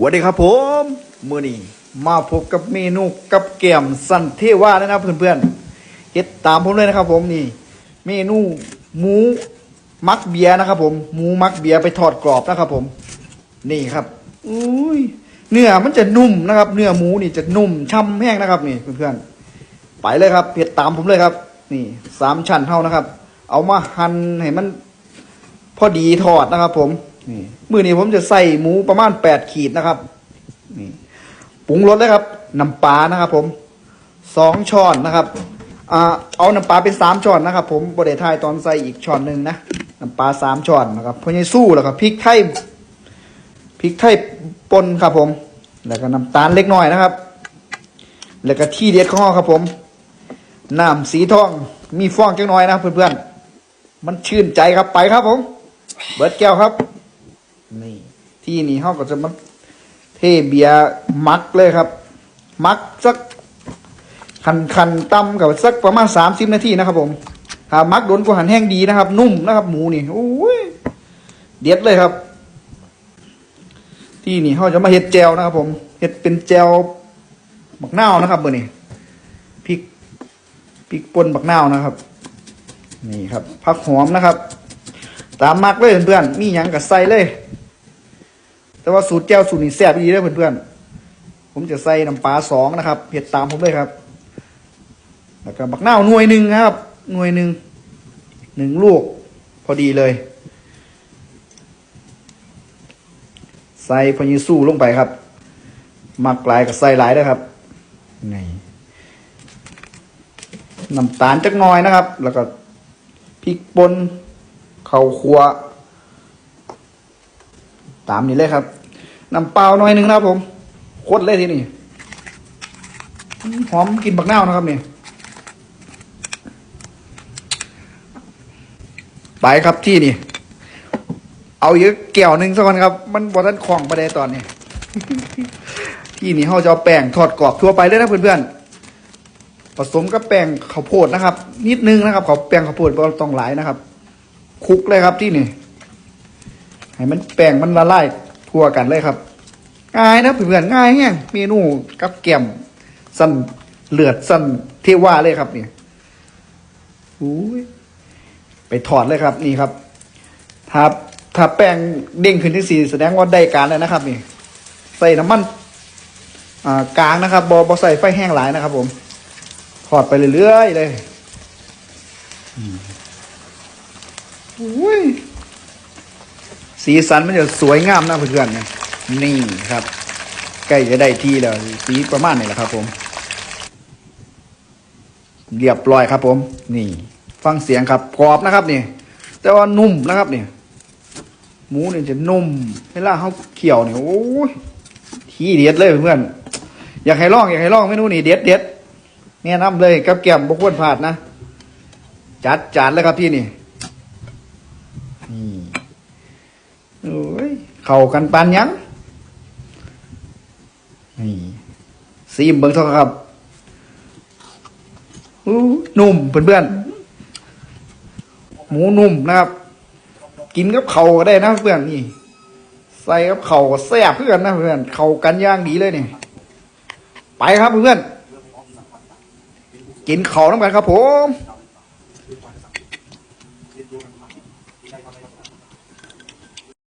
วัสดีครับผมมื่อนี้มาพบกับเมนูกับแกมสันเทวานะครับเพื่อนๆเฮ็ดตามผมเลยนะครับ ผมนี่ เมนูหมูมักเบียนะครับ ผมหมูมักเบียไปทอดกรอบนะครับ ผม นี่ครับอุ้ยเนื้อมันจะนุ่มนะครับ เนื้อหมูนี่จะนุ่มช่ำแห้งนะครับ นี่เพื่อนๆไปเลยครับเฮ็ดตามผมเลยครับ นี่สามชั้นเท่านะครับ เอามาหั่นให้มัน พอดีทอดนะครับ ผม นี่มือนี้ผมจะใส่หมูประมาณแปดขีดนะครับ นี่ปรุงรสเลยครับน้ำปลานะครับ ผมสองช้อนนะครับอ่าเอาน้ำปลาเป็นสามช้อนนะครับ ผมบดไทายตอนใส่อีกช้อนหนึ่งนะน้ำปลาสามช้อนนะครับพอยังสู้แล้วก็พริกไทยพริกไทยป่นครับผม แล้วก็น้ำตาลเล็กน้อยนะครับ แล้วก็ที่เด็ดข้อครับ ผมน้ำสีทองมีฟองจังน้อยนะเพื่อนๆมันชื่นใจครับไปครับผม เบิร์ดแก้วครับ นี่ ที่นี่เขาก็จะมาเทเบียมักเลยครับ มักสักคันคันตำกับสักประมาณสามสิบนาทีนะครับ ผมหามักโดนกว่าหันแห้งดีนะครับ นุ่มนะครับ หมูนี่โอ้ยเด็ดเลยครับ ที่นี่เขาจะมาเห็ดแจวนะครับ ผมเห็ดเป็นแจวบักนาวนะครับเบอร์นี่พริกพริกป่นบักนาวนะครับ นี่ครับผักหอมนะครับ ตามมักเลยเพื่อนๆมีหยังกับใส่เลย แต่ว่าสูตรแก้วสูตรนี้แซ่บดีเลยเพื่อนๆ ผมจะใส่น้ำปลาสองนะครับ เผ็ดตามผมเลยครับ แล้วก็บักนาวหน่วยหนึ่งครับ หน่วยหนึ่ง หนึ่งลูก พอดีเลย ใส่พญิสู้ลงไปครับ มักหลายกับใส่หลายด้วยครับ นี่น้ำตาลจักหน่อยนะครับ แล้วก็พริกป่นข้าวคั่ว ตามนี้เลยครับน้ำเปล่าหน่อยหนึ่งนะครับผมโคตรเลยทีนี่หอมกลินบักเน่านะครับนี่ไปครับที่นี่ เอาเยอะแก้วหนึ่งสักคนครับ มันบอทันของประเดตอนนี้ ที่นี่เขาจะเอาแป้งทอดกรอบทั่วไปเลยนะเพื่อนๆผสมกับแป้งข้าวโพดนะครับ นิดนึงนะครับเขาวแป้งข้าวโพดบ่ต้องหลายนะครับคลุกเลยครับที่นี่ ให้มันแป้งมันละลายทั่วกันเลยครับ ง่ายนะเพื่อนๆง่ายแห้งเมนูกับแกมสั้นเลือดสั้นเทว่าเลยครับเนี่ยอุ้ยไปถอดเลยครับนี่ครับถ้าถ้าแป้งเด้งขึ้นที่สี่แสดงว่าได้การแล้วนะครับ นี่ ใส่น้ำมันอ่ากลางนะครับบอบอใส่ไฟแห้งหลายนะครับ ผมทอดไปเรื่อยๆเลยอืมอุ้ย สีสันมันจะสวยงามนะเพื่อนๆเนี่ยนี่ครับใกล้จะได้ที่แล้วสีประมาณนี้แหละครับ ผม เรียบร้อยครับ ผม นี่ ฟังเสียงครับกรอบนะครับนี่แต่ว่านุ่มนะครับนี่หมูเนี่ยจะนุ่มเวลาเขาเคี่ยวเนี่ยโอ้ยที่เด็ดเลยเพื่อนอยากให้ลองอยากให้ลองเมนูนี่เด็ดเด็ดแนะนำเลยกับแกมบกวนพลาดนะ จัดจานเลยครับพี่นี่นี่ โอ้ยเข้ากันปานยังนี่ซีมเบิ้งเท่าครับอู้นุ่มเพื่อนๆหมูนุ่มนะครับ กินกับเข่าก็ได้นะเพื่อนนี่ ใส่กับเข่าก็แซ่บเพื่อนนะเพื่อนเข้ากันย่างดีเลยนี่ไปครับเพื่อนกินเข่าน้ำกันครับผม